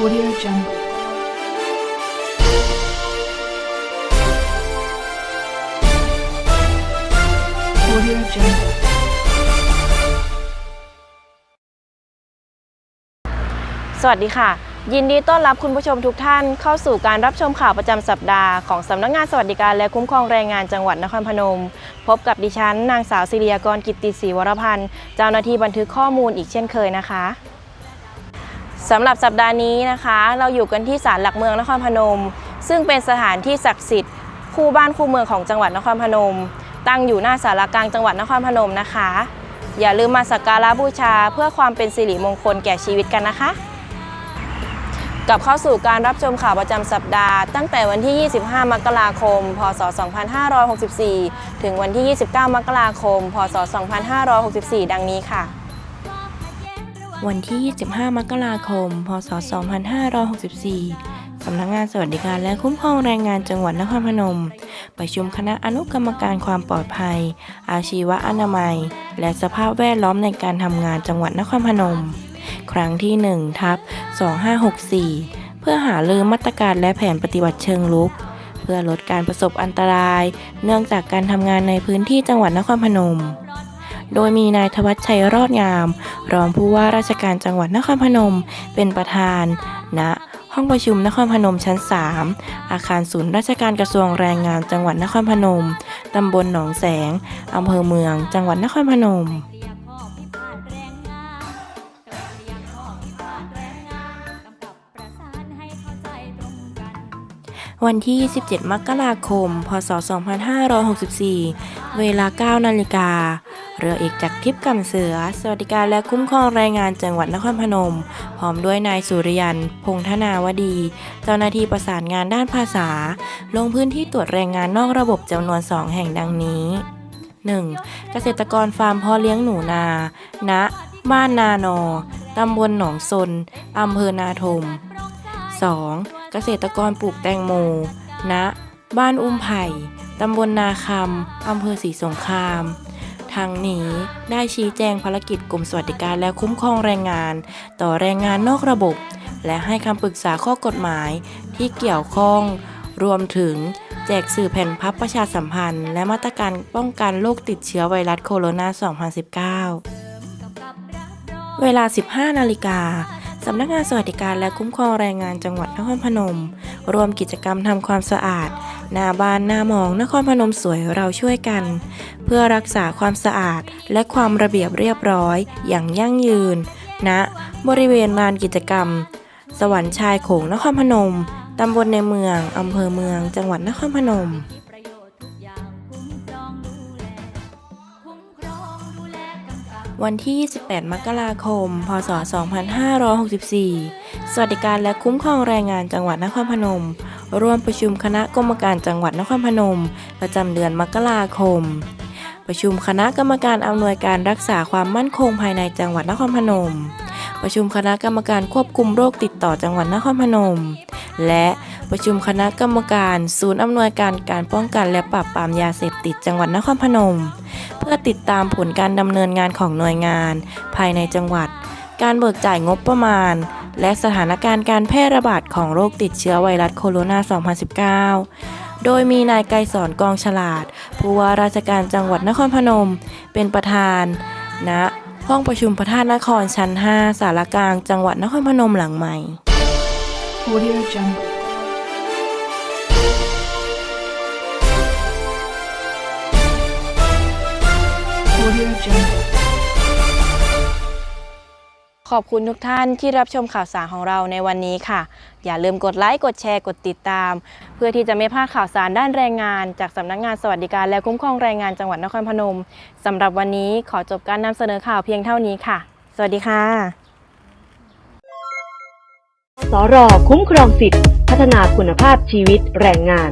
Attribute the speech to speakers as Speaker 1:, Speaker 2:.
Speaker 1: Audio Jungle. Audio Jungle.
Speaker 2: สวัสดีค่ะ ยินดีต้อนรับคุณผู้ชมทุกท่านเข้าสู่การรับชมข่าวประจำสัปดาห์ของสำนักงานสวัสดิการและคุ้มครองแรงงานจังหวัดนครพนม พบกับดิฉัน นางสาวศิริยากรกิตติศรีวรพันธ์เจ้าหน้าที่บันทึกข้อมูลอีกเช่นเคยนะคะ สำหรับสัปดาห์นี้นะคะ เราอยู่กันที่ศาลหลักเมืองนครพนม ซึ่งเป็นสถานที่ศักดิ์สิทธิ์คู่บ้านคู่เมืองของจังหวัดนครพนม ตั้งอยู่หน้าศาลากลางจังหวัดนครพนมนะคะ อย่าลืมมาสักการะบูชาเพื่อความเป็นสิริมงคลแก่ชีวิตกันนะคะกลับเข้าสู่การรับชมข่าวประจำสัปดาห์ ตั้งแต่วันที่ 25 มกราคม พศ 2564 ถึงวันที่ 29 มกราคม พศ 2564 ดังนี้ค่ะ วันที่ 25 มกราคม พศ 2564 สำนักงานสวัสดิการและคุ้มครองแรงงานจังหวัดนครพนม ประชุมคณะอนุกรรมการความปลอดภัย อาชีวะอนามัย และสภาพแวดล้อมในการทำงานจังหวัดนครพนม ครั้งที่ 1 ทับ 2564 เพื่อหาลือมาตรการและแผนปฏิบัติเชิงลุก เพื่อลดการประสบอันตราย เนื่องจากการทำงานในพื้นที่จังหวัดนครพนม โดยมีนายทวัชชัยรอดงาม รองผู้ว่าราชการจังหวัดนครพนม เป็นประธานณห้องประชุมนครพนมชั้น 3 อาคารศูนย์ราชการกระทรวงแรงงานจังหวัดนครพนม ตำบลหนองแสง อำเภอเมือง จังหวัดนครพนม วันที่17มกราคม พศ 2564 เวลา 9 นาฬิกา เรือเอกจากทิพย์กำเสือ สวัสดิการและคุ้มครองแรงงานจังหวัดนครพนม พร้อมด้วยนายสุริยัน พงษ์ธนาวดี เจ้าหน้าที่ประสานงานด้านภาษา ลงพื้นที่ตรวจแรงงานนอกระบบจำนวน 2 แห่งดังนี้ 1. เกษตรกรฟาร์มพาะเลี้ยงหนูนาณบ้านนานอ ตำบลหนองซนอำเภอนาทม 2. เกษตรกรปลูกแตงโมณบ้านอุ้มไผ่ ตำบลนาคำ อำเภอศรีสงครามทางนี้ได้ชี้แจงภารกิจกรมสวัสดิการและคุ้มครองแรงงาน ต่อแรงงานนอกระบบ และให้คำปรึกษาข้อกฎหมายที่เกี่ยวข้อง รวมถึงแจกสื่อแผ่นพับประชาสัมพันธ์ และมาตรการป้องกันโรคติดเชื้อไวรัสโคโรนา 2019 เวลา 15 นาฬิกา สำนักงานสวัสดิการและคุ้มครองแรงงานจังหวัดนครพนมรวมกิจกรรมทำความสะอาด หน้าบ้านหน้าหมองนครพนมสวยเราช่วยกัน เพื่อรักษาความสะอาดและความระเบียบเรียบร้อยอย่างยั่งยืนณบริเวณลานกิจกรรม สวรรค์ชายโขงนครพนมตำบลในเมืองอำเภอเมือง จังหวัดนครพนม วันที่ 28 มกราคม พศ 2564 สวัสดิการและคุ้มครองแรงงานจังหวัดนครพนม ร่วมประชุมคณะกรรมการจังหวัดนครพนม ประจำเดือนมกราคม ประชุมคณะกรรมการอำนวยการรักษาความมั่นคงภายในจังหวัดนครพนม ประชุมคณะกรรมการควบคุมโรคติดต่อจังหวัดนครพนม และ ประชุมคณะกรรมการ ศูนย์อำนวยการการป้องกันและปราบปรามยาเสพติดจังหวัดนครพนม เพื่อติดตามผลการดำเนินงานของหน่วยงาน ภายในจังหวัด การเบิกจ่ายงบประมาณ และสถานการณ์การแพร่ระบาดของโรคติดเชื้อไวรัสโคโรนา 2019โดยมีนายไกรสอนกองฉลาด ผู้ว่าราชการจังหวัดนครพนม เป็นประธานณห้องประชุมพระธาตุนครชั้น 5 สารกลางจังหวัดนครพนมหลังใหม่ ขอบคุณทุกท่านที่รับชมข่าวสารของเราในวันนี้ค่ะ อย่าลืมกดไลค์กดแชร์กดติดตาม เพื่อที่จะไม่พลาดข่าวสารด้านแรงงาน จากสำนักงานสวัสดิการและคุ้มครองแรงงานจังหวัดนครพนมสำหรับวันนี้ขอจบการนำเสนอข่าวเพียงเท่านี้ค่ะ สวัสดีค่ะ
Speaker 3: สรคุ้มครองสิทธิพัฒนาคุณภาพชีวิตแรงงาน